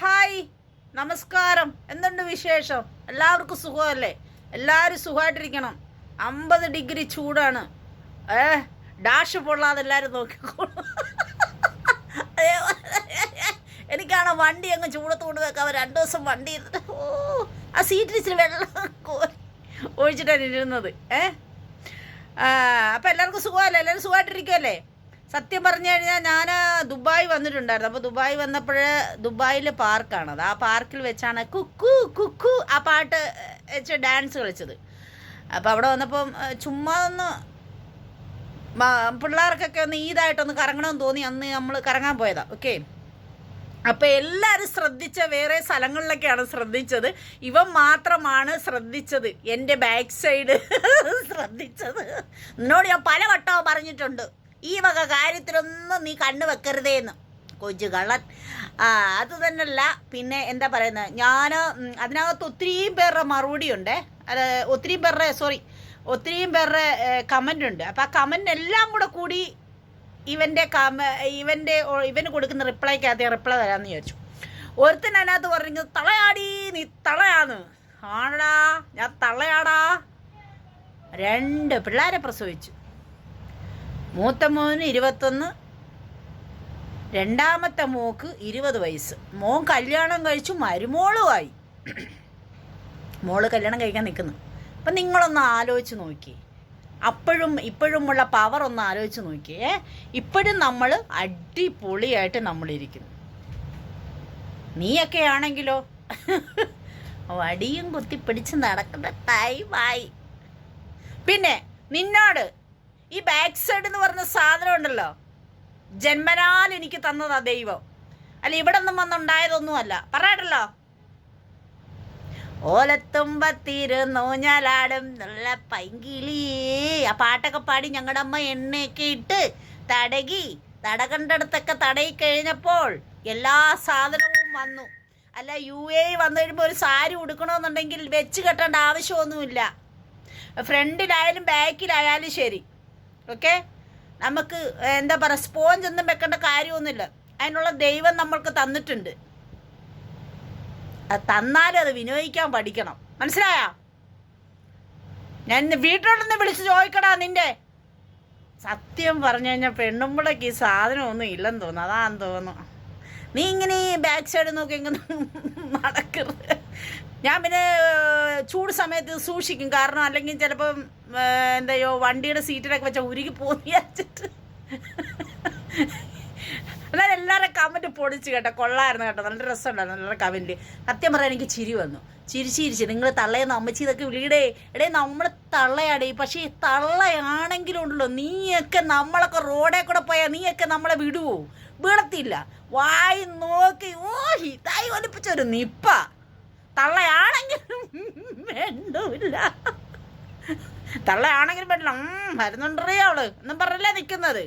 Hi നമസ്കാരം. എന്തുണ്ട് വിശേഷം? എല്ലാവർക്കും സുഖമല്ലേ? എല്ലാവരും സുഖമായിട്ടിരിക്കണം. അമ്പത് ഡിഗ്രി ചൂടാണ്. ഏ ഡാഷ് പൊള്ളാതെ എല്ലാവരും നോക്കിക്കോളൂ. എനിക്കാണ് വണ്ടി അങ്ങ് ചൂടത്ത് കൊണ്ട് വെക്കാൻ രണ്ടു ദിവസം വണ്ടി ഓ ആ സീറ്റിൽ ഇച്ചിരി വെള്ളം കോരി ഒഴിച്ചിട്ടാണ് ഇരുന്നത്. ഏ അപ്പം എല്ലാവർക്കും സുഖമല്ലേ? എല്ലാവരും സുഖമായിട്ടിരിക്കുമല്ലേ സത്യം പറഞ്ഞു കഴിഞ്ഞാൽ ഞാൻ ദുബായ് വന്നിട്ടുണ്ടായിരുന്നു. അപ്പോൾ ദുബായ് വന്നപ്പോഴേ ദുബായിൽ പാർക്കാണത് ആ പാർക്കിൽ വെച്ചാണ് കുക്കു കുക്കു ആ പാട്ട് വെച്ച് ഡാൻസ് കളിച്ചത്. അപ്പോൾ അവിടെ വന്നപ്പം ചുമ്മാ ഒന്ന് പിള്ളേർക്കൊക്കെ ഒന്ന് ഈദായിട്ടൊന്ന് കറങ്ങണമെന്ന് തോന്നി. അന്ന് നമ്മൾ കറങ്ങാൻ പോയതാ. ഓക്കെ? അപ്പോൾ എല്ലാരും ശ്രദ്ധിച്ച വേറെ സ്ഥലങ്ങളിലൊക്കെയാണ് ശ്രദ്ധിച്ചത്. ഇവൻ മാത്രമാണ് ശ്രദ്ധിച്ചത്. എന്റെ ബാക്ക് സൈഡ് ശ്രദ്ധിച്ചത്. എന്നോട് ഞാൻ പല വട്ടവും പറഞ്ഞിട്ടുണ്ട്. ഈ വക കാര്യത്തിലൊന്നും നീ കണ്ണു വെക്കരുതേന്ന്. കൊച്ചു കള്ളൻ. അത് തന്നെയല്ല പിന്നെ എന്താ പറയുന്നത് ഞാൻ അതിനകത്ത് ഒത്തിരിയും പേരുടെ മറുപടി ഉണ്ട് അത് ഒത്തിരിയും പേരുടെ സോറി ഒത്തിരിയും പേരുടെ കമന്റ് ഉണ്ട് അപ്പോൾ ആ കമന്റ് എല്ലാം കൂടെ കൂടി ഇവന്റെ കമ ഇവന്റെ ഇവന് കൊടുക്കുന്ന റിപ്ലൈക്കകത്ത് റിപ്ലൈ തരാമെന്ന് ചോദിച്ചു. ഒരുത്തൻ അതിനകത്ത് പറഞ്ഞു തളയാടി നീ തളയാന്ന്. ആണടാ ഞാൻ തളയാടാ. രണ്ട് പിള്ളേരെ പ്രസവിച്ചു. മൂത്ത മോന് ഇരുപത്തൊന്ന് രണ്ടാമത്തെ മോക്ക് ഇരുപത് വയസ്സ്. മോൻ കല്യാണം കഴിച്ചു മരുമോളുമായി. മോൾ കല്യാണം കഴിക്കാൻ നിൽക്കുന്നു അപ്പം നിങ്ങളൊന്ന് ആലോചിച്ച് നോക്കി അപ്പോഴും ഇപ്പോഴുമുള്ള പവർ ഒന്ന് ആലോചിച്ച് നോക്കിയേ. ഇപ്പോഴും നമ്മൾ അടിപൊളിയായിട്ട് നമ്മളിരിക്കുന്നു. നീയൊക്കെ ആണെങ്കിലോ? വടിയും കുത്തി പിടിച്ച് നടക്കുന്ന ടൈമായി പിന്നെ നിന്നോട് ഈ ബാക്ക് സൈഡ് എന്ന് പറഞ്ഞ സാധനം ഉണ്ടല്ലോ. ജന്മനാൽ എനിക്ക് തന്നതാ ദൈവം. അല്ല ഇവിടെ ഒന്നും വന്നുണ്ടായതൊന്നുമല്ല. പറയട്ടല്ലോ. ഓലത്തുമ്പത്തിരുന്നു ഞാലാടും നല്ല പൈങ്കിളി. ആ പാട്ടൊക്കെ പാടി ഞങ്ങളുടെ അമ്മ എണ്ണയൊക്കെ ഇട്ട് തടകി തടകണ്ടടുത്തൊക്കെ തടയി കഴിഞ്ഞപ്പോൾ എല്ലാ സാധനവും വന്നു. അല്ല യു എ വന്നു കഴിയുമ്പോൾ ഒരു സാരി ഉടുക്കണമെന്നുണ്ടെങ്കിൽ വെച്ച് കെട്ടേണ്ട ആവശ്യമൊന്നുമില്ല. ഫ്രണ്ടിലായാലും ബാക്കിലായാലും ശരി. ഓക്കെ നമുക്ക് എന്താ പറയുക സ്പോഞ്ച് ഒന്നും വെക്കേണ്ട കാര്യമൊന്നുമില്ല. അതിനുള്ള ദൈവം നമ്മൾക്ക് തന്നിട്ടുണ്ട്. അത് തന്നാലും അത് വിനിയോഗിക്കാൻ പഠിക്കണം. മനസ്സിലായോ? ഞാൻ വീട്ടിലോട്ടൊന്ന് വിളിച്ച് ചോദിക്കടാ നിന്റെ. സത്യം പറഞ്ഞു കഴിഞ്ഞാൽ പെണ്ണുമ്പളേക്ക് ഈ സാധനമൊന്നും ഇല്ലെന്ന് തോന്നുന്നു. അതാന്ന് തോന്നുന്നു. നീ ഇങ്ങനെ ഈ ബാക്ക് സൈഡ് നോക്കി ഇങ്ങനെ നടക്കരുത്. ഞാൻ പിന്നെ ചൂട് സമയത്ത് സൂക്ഷിക്കും. കാരണം അല്ലെങ്കിൽ ചിലപ്പം എന്തയോ വണ്ടിയുടെ സീറ്റിലൊക്കെ വെച്ചാൽ ഉരുകി പോന്ന് വിചാരിച്ചിട്ട്. എന്നാലും എല്ലാവരുടെ കമന്റ് പൊടിച്ച് കേട്ടോ. കൊള്ളായിരുന്നു കേട്ടോ. നല്ല രസമുണ്ടായിരുന്നു. നല്ല കമന്റ് സത്യം പറയാൻ എനിക്ക് ചിരി വന്നു. ചിരിച്ച് ചിരിച്ച് നിങ്ങൾ തള്ളയെന്ന് അമ്മച്ചി ഇതൊക്കെ വിളിയിടേ. എടേ നമ്മൾ തള്ളയാടേ. പക്ഷേ ഈ തള്ളയാണെങ്കിലും ഉണ്ടല്ലോ. നീയൊക്കെ നമ്മളൊക്കെ റോഡേ കൂടെ പോയാൽ നീയൊക്കെ നമ്മളെ വിടുവോ? വിടത്തില്ല. വായി നോക്കി. ഓ ഇതായി ഒലിപ്പിച്ചൊരു നിപ്പ. തള്ളയാണെങ്കിലും വേണ്ടൂല്ല തള്ളയാണെങ്കിലും വേണ്ടില്ല വരുന്നുണ്ടറിയോ അവൾ? എന്നും പറഞ്ഞല്ലേ നിൽക്കുന്നത്